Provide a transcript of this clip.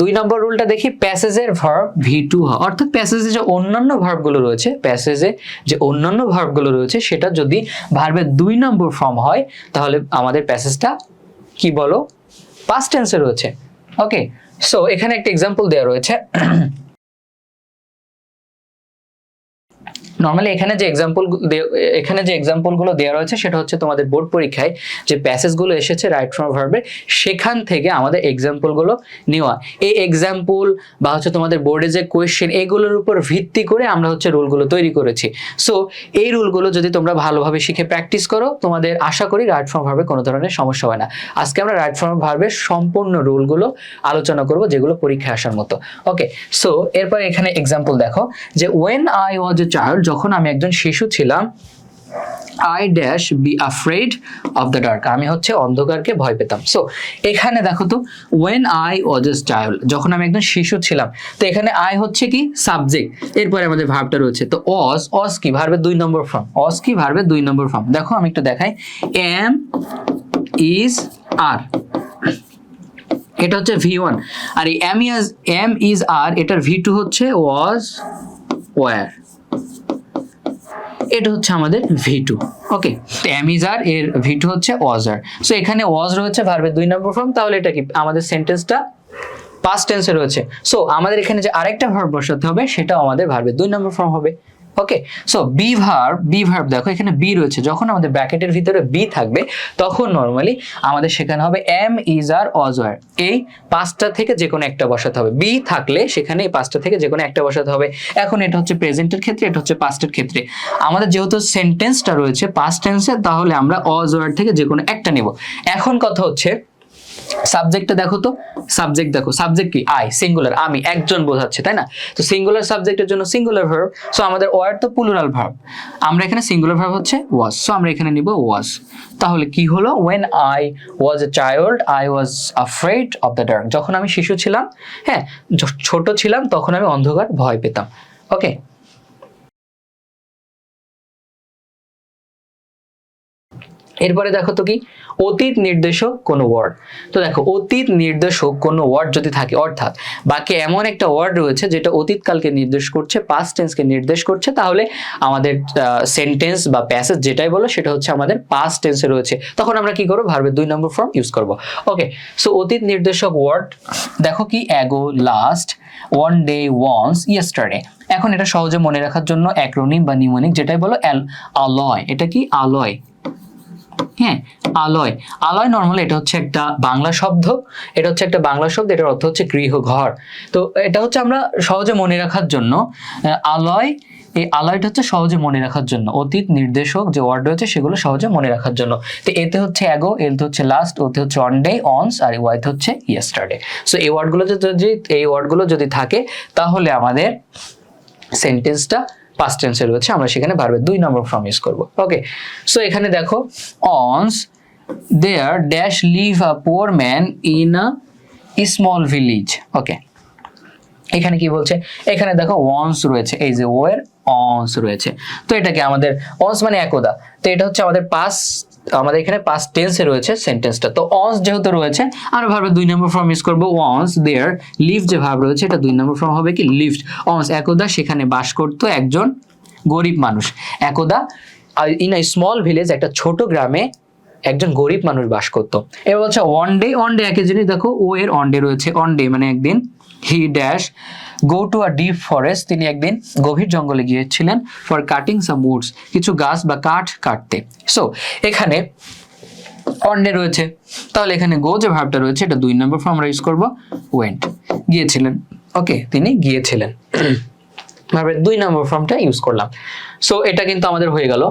দুই নম্বর রুলটা দেখি প্যাসেজের verb V two হয়। অর্থাৎ প্যাসেজে যে অন্যান্য ভার্বগুলো রয়েছে প্যাসেজে যে অন্যান্য ভার্বগুলো রয়েছে, সেটা যদি ভার্বের দুই নম্বর ফর্ম হয়, তাহলে আমাদের প্যাসেজটা কি বলো? পাস্ট টেন্সে রয়েছে। ওকে সো এখানে একটা এক্সাম্পল দেওয়া রয়েছে। নর্মালি এখানে যে এক্সাম্পল এখানে যে এক্সাম্পলগুলো দেওয়া রয়েছে, সেটা হচ্ছে তোমাদের বোর্ড পরীক্ষায় যে প্যাসেজগুলো এসেছে রাইট ফ্রম ভার্বের সেখান থেকে আমাদের এক্সাম্পলগুলো নেওয়া। এই এক্সাম্পল বা হচ্ছে তোমাদের বোর্ডে যে কোয়েশ্চেন এগুলোর উপর ভিত্তি করে আমরা হচ্ছে রুলগুলো তৈরি করেছি। সো এই রুলগুলো যদি তোমরা ভালোভাবে শিখে প্র্যাকটিস করো, তোমাদের আশা করি রাইট ফ্রম ভার্বে কোনো ধরনের সমস্যা হয় না। আজকে আমরা রাইট ফ্রম ভার্বের সম্পূর্ণ রুলগুলো আলোচনা করব, যেগুলো পরীক্ষায় আসার মতো। ওকে সো এরপর এখানে এক্সাম্পল দেখো, যে when I was a child যখন আমি একজন শিশু ছিলাম I dash be afraid of the dark আমি হচ্ছে অন্ধকারকে ভয় পেতাম। সো এখানে দেখো তো when I was a child যখন আমি একজন শিশু ছিলাম, তো এখানে আই হচ্ছে কি? সাবজেক্ট এরপরে আমাদের ভার্বটা রয়েছে। তো অস অস কি? ভার্বের দুই নম্বর ফর্ম অস কি? ভার্বের দুই নম্বর ফর্ম দেখো, আমি একটু দেখাই। এম ইজ আর এটা হচ্ছে ভি ওয়ান আর এই এম ইজ এম ইজ আর এটার ভি টু হচ্ছে ওয়াজ ওয়ার এটা হচ্ছে আমাদের ভি টু ওকে তো এর ভি টু হচ্ছে ওয়াজার সো এখানে ওয়াজ রয়েছে ভার্বের দুই নম্বর ফর্ম তাহলে এটা কি? আমাদের সেন্টেন্সটা পাস্ট টেন্সে রয়েছে। সো আমাদের এখানে যে আরেকটা ভার্ব বসাতে হবে, সেটাও আমাদের ভার্বের দুই নম্বর ফর্ম হবে। Okay so B verb B verb দেখো এখানে বি রয়েছে। যখন আমাদের ব্র্যাকেটের ভিতরে বি থাকবে, তখন নর্মালি আমাদের সেখানে হবে এম ইজ আর অজ অজয়ার এই পাঁচটা থেকে যে কোনো একটা বসাতে হবে। বি থাকলে সেখানে এই পাঁচটা থেকে যে কোনো একটা বসাতে হবে। এখন এটা হচ্ছে প্রেজেন্টের ক্ষেত্রে, এটা হচ্ছে পাস্টের ক্ষেত্রে। আমাদের যেহেতু সেন্টেন্সটা রয়েছে পাস্ট টেন্সে তাহলে আমরা অজ অজয়ার থেকে যে কোনো একটা নেব। এখন কথা হচ্ছে সাবজেক্টটা দেখো তো। সাবজেক্ট দেখো। সাবজেক্ট কি? আই সিঙ্গুলার আমি, একজন বোঝাচ্ছে, তাই না? তো সিঙ্গুলার সাবজেক্টের জন্য সিঙ্গুলার ভার্ব সো আমাদের ওয়ার্ড তো প্লুরাল ভার্ব আমরা এখানে সিঙ্গুলার ভার্ব হচ্ছে ওয়াজ সো আমরা এখানে নিব ওয়াজ তাহলে কি হলো? When I was a child I was afraid of the dark যখন আমি শিশু ছিলাম হ্যাঁ ছোট ছিলাম, তখন আমি অন্ধকার ভয় পেতাম। ওকে এরপরে দেখো তো কি? অতীত নির্দেশক কোনো ওয়ার্ড তো দেখো, অতীত নির্দেশক কোনো ওয়ার্ড যদি থাকে, অর্থাৎ বাকি এমন একটা ওয়ার্ড রয়েছে যেটা অতীতকালকে নির্দেশ করছে পাস্ট টেন্সকে নির্দেশ করছে, তাহলে আমাদের সেন্টেন্স বা প্যাসেজ যেটাই বলো, সেটা হচ্ছে আমাদের পাস্ট টেন্সে রয়েছে। তখন আমরা কি করব? ভার্বের দুই নম্বর ফর্ম ইউজ করব। ওকে সো অতীত নির্দেশক ওয়ার্ড দেখো কি? Ago last one day once yesterday এখন এটা সহজে মনে রাখার জন্য অ্যাক্রোনিম বা নিউমোনিক যেটাই বলো অ্যাল আলয় এটা কি? আলয় হ্যাঁ আলয়। আলয় নর্মালি এটা হচ্ছে একটা বাংলা শব্দ। এটা হচ্ছে একটা বাংলা শব্দ, এটার অর্থ হচ্ছে গৃহ ঘর তো এটা হচ্ছে আমরা সহজে মনে রাখার জন্য আলয়, এই আলয়টা হচ্ছে সহজে মনে রাখার জন্য। অতীত, নির্দেশক যে ওয়ার্ড রয়েছে সেগুলো সহজে মনে রাখার জন্য। তো এতে হচ্ছে অ্যাগো এলতে হচ্ছে লাস্ট ওতে হচ্ছে অন ডে অনস আর ওয়াইতে হচ্ছে ইয়েস্টারডে সো এই ওয়ার্ডগুলো যদি এই ওয়ার্ডগুলো যদি থাকে, তাহলে আমাদের সেন্টেন্সটা পাস্ট টেন্সে রয়েছে, আমরা সেখানে ভার্বের দুই নম্বর ফর্ম ইউজ করব। ওকে সো এখানে দেখো once there dash live a poor man in a small village okay এখানে কি বলছে? এখানে দেখো ওয়ান্স রয়েছে, এই যে ওয়ের অনস রয়েছে। তো এটাকে আমাদের অনস মানে একদা। তো এটা হচ্ছে আমাদের পাস আমাদের এখানে পাস টেন্সে রয়েছে সেন্টেন্সটা তো অনস যেহেতু রয়েছে আমরা ভাবে দুই নম্বর ফর্ম ইউজ করব। ওয়ান্স দেয়ার লিভ যে ভাব রয়েছে, এটা দুই নম্বর ফর্ম হবে কি? লিভড অনস একদা, সেখানে বাস করতো একজন গরিব মানুষ। একদা ইন আ স্মল ভিলেজ একটা ছোট গ্রামে একজন গরিব মানুষ বাস করতো। এবার বলছে ওয়ান ডে ওয়ান ডে একই জিনিস দেখো ও এর অন ডে রয়েছে। অন ডে মানে একদিন he dash go to a deep forest, তিনি একদিন গভীর জঙ্গলে গিয়েছিলেন ফর কাটিং সাম উডস কিছু গাছ বা কাঠ কাটতে। সো এখানে অন ডে রয়েছে। তাহলে এখানে গো যে ভাবটা রয়েছে, এটা দুই নম্বর ফর্ম আমরা ইউজ করব ওয়েন্ট গিয়েছিলেন। ওকে তিনি গিয়েছিলেন। ভাবে দুই নম্বর ফর্মটা ইউজ করলাম। সো এটা কিন্তু আমাদের হয়ে গেল।